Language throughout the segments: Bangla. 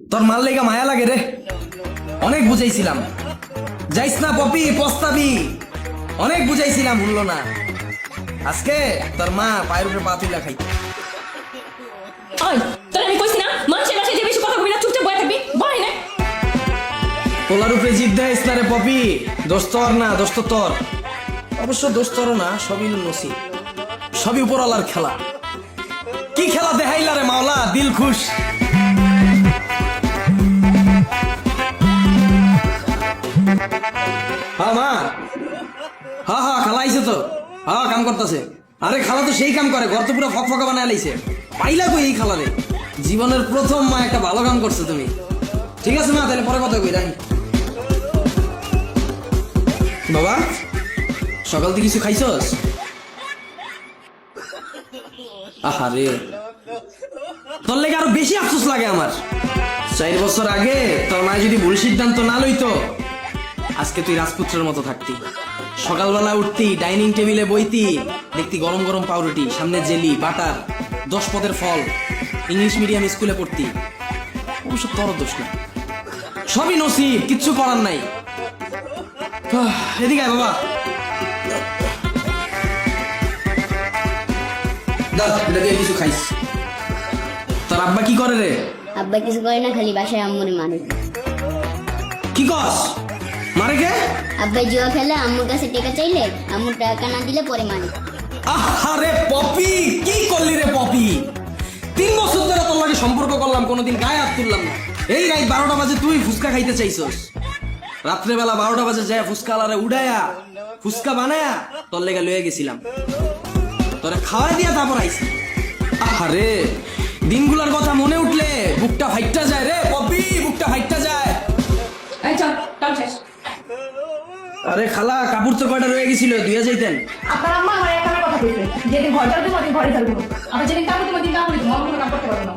তোর মাল লেগা মায়া লাগে রে। অনেক বুঝাইছিলাম। যাইস না পপি পস্তাবি। অনেক বুঝাইছিলাম ভুললো না। আজকে তোর মা পায়ের উপরে পা তুইলা খাই তোলার উপরে জিদ দেয় না রে পপি। দোষ তোর না দোষ তো তোর। অবশ্য দোষ তোর না সবই নসি সবই উপরওয়ালার খেলা। কি খেলা দেখাইলা রে মাওলা দিল খুশ। আইছে তো? হ্যাঁ কাম করতেছে। আরে খালা তো সেই কাম করে, ঘর তো পুরো ফকফকা বানায় লাইছে। পাইলা কই এই খালা রে জীবনের প্রথম মা একটা ভালো কাম করছে তুমি। ঠিক আছে মা, তাহলে পরে কথা কই, রাখি। বাবা, সকাল থেকে কিছু খাইছস? আহারে। তোর লেগে আরও বেশি আফসোস লাগে আমার। চার বছর আগে তোর মায়ের যদি ভুল সিদ্ধান্ত না লইতো আজকে তুই রাজপুত্রের মতো থাকতি। সকালবেলা উঠতি ডাইনিং টেবিলে বইতি দেখতি গরম গরম পাউরুটি সামনে জেলি বাটার দশ পদের ফল ইংলিশ মিডিয়াম স্কুলে পড়তি। অবশ্য তোর দোষ না। সবই নসিব কিচ্ছু করার নাই। এদিকে বাবা। কিছু খাইস। তোর আব্বা কি করে রে? আব্বা কিছু করে না খালি বাসায় আম্মুরে মারে। কি কস? মারে কে? জুয়া খেলে আম্মুর কাছে টাকা চাইলে আম্মু টাকা না দিলে পরে আরে পপি কি করলি রে পপি? তিন বছর ধরে তোর লাগে সম্পর্ক করলাম কোনোদিন গায়ে হাত তুললাম না। এই রাত বারোটা বাজে তুই ফুচকা খাইতে চাইছস। রাত্রেবেলা বারোটা বাজে যায় ফুচকা আলারে উড়ায়া ফুচকা বানায়া তোর লেগে লয়ে গেছিলাম। তোরে খাওয়াই দিয়া তারপর আইছি। আরে দিনগুলার কথা মনে উঠলে বুকটা ফাইটটা যায় আরে খালা কাপড় তো কয়টা রয়ে গেছিল দুইয়া যাইতেন। আপনার আম্মা আমার একটা কথা কইছে যেদিন ঘর যাবে তোমার ঘরে যাবে আমি যেদিন কাম তোমার দিন কাম করি তোমার কোনো কাম করতে পারবে না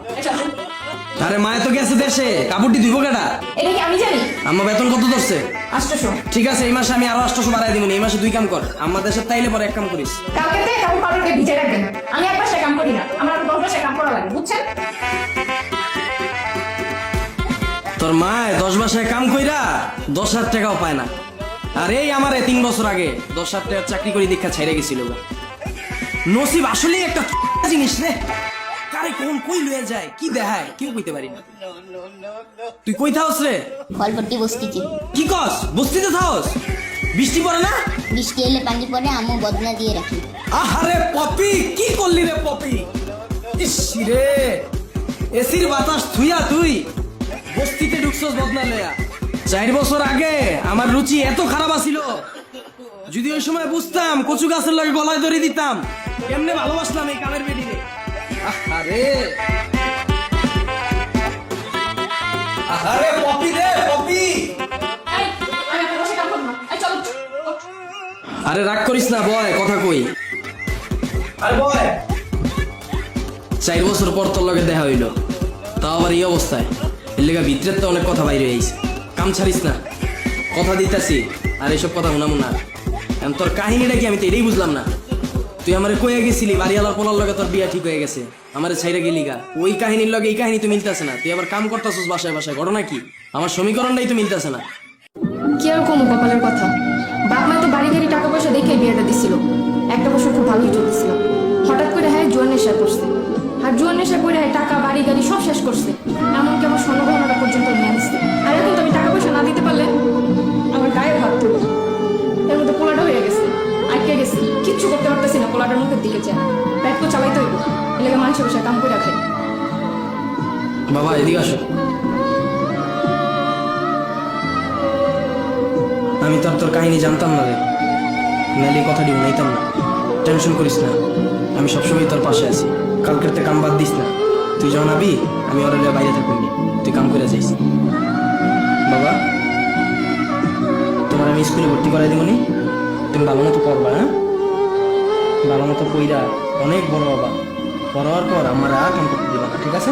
আরে মায়ে তো গেছে দেশে কাপড়টি ধুইব কেটা এটা কি আমি জানি? আম্মা বেতন কত ধরছে? আষ্টশো। ঠিক আছে এই মাসে আমি আরও আটশো বাড়াই দিব এই মাসে দুই কাম কর। আমার দেশের তাইলে পরে এক কাম করিস। কালকে তে কাপড় পাউডারকে ভিজে রাখবেন আমি এক পাশে কাম করি না। আমার আরও দশ পাশে কাম করা লাগে বুঝছেন? তোর মায় দশ মাসে কাম কইরা দশ হাজার টাকাও পায় না। আর এই আমার তিন বছর আগে দশ টাকার চাকরি করে দীক্ষা ছেড়ে গেছিল নসিব আসলেই একটা জিনিস রে। কারে কোন কই লয়ে যায় কি দেখায় কেউ কইতে পারি না। তুই কই থাকস রে? ফলপট্টি বস্তিতে কি কস? বস্তিতে থাকস বৃষ্টি পড়ে না? বৃষ্টি এলে পানি পরে আম্মু বদনা দিয়ে রাখি। আহারে পপি কি করলি রে পপি? ইস রে এসির বাতাস থুইয়া তুই। বস্তিতে ঢুকছস বদনা লয়া। চার বছর আগে আমার রুচি এত খারাপ আছিল। যদি ওই সময় বুঝতাম কচু গাছের লগে গলায় ধরে দিতাম কেমনে ভালোবাসলাম এই কামের বেডিরে আহারে। আহারে পপি রে পপি। আরে রাগ করিস না বয় কথা কই। আরে বয়। চার বছর পর তোর লগে দেখা হইল। তাও আবার এই অবস্থায়। এর লেগা ভিতরের তো অনেক কথা বাইরে আইছে কাম ছাড়িস না। কথা দিতাছি, আর এইসব কথা মনে মনে এখন তোর কাহিনীটা কি আমি তো এটাই বুঝলাম না। তুই আমারে কয়ে গেছিলি, বাড়িওয়ালার পোলার লগে তোর বিয়া ঠিক হয়ে গেছে। আমারে ছাইরা গেলি গা। ওই কাহিনীর লগে এই কাহিনী তো মিলতেছে না। তুই আবার কাম করতেছিস বাসায় বাসায়, ঘটনা কি? আমার সমীকরণটাই তো মিলতেছে না। কি আর কম কপালের কথা। বাপ মা তো বাড়ি গাড়ি টাকা পয়সা দেখে বিয়েটা দিছিল। একটা বছর খুব ভালোই চলতেছিল। হঠাৎ করে হ্যাঁ জোয়ার নেশা করছে আর জোয়ার নেশা করে হ্যাঁ টাকা, বাড়ি, গাড়ি সব শেষ করছে। এমনকি বাবা, এদিকে আসো। আমি তো তোর কাহিনী জানতাম না রে। এই কথাটি শুনাইতাম না। টেনশন করিস না। আমি সবসময় তোর পাশে আছি। কালকের তে কাম বাদ দিস না। তুই যখন আবি, আমি ওর বাইরে থাকবি। তুই কাম করে যাইস। বাবা, তোমার আমি স্কুলে ভর্তি করাই দিব নি। তুমি ভালো মতো পড়বা হ্যাঁ? ভালো মতো কইরা অনেক বড় বাবা। বড় হওয়ার পর আমার আর কাম করতে দিবা না, ঠিক আছে?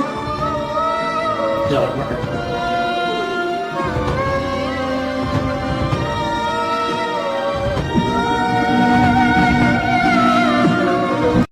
যাও।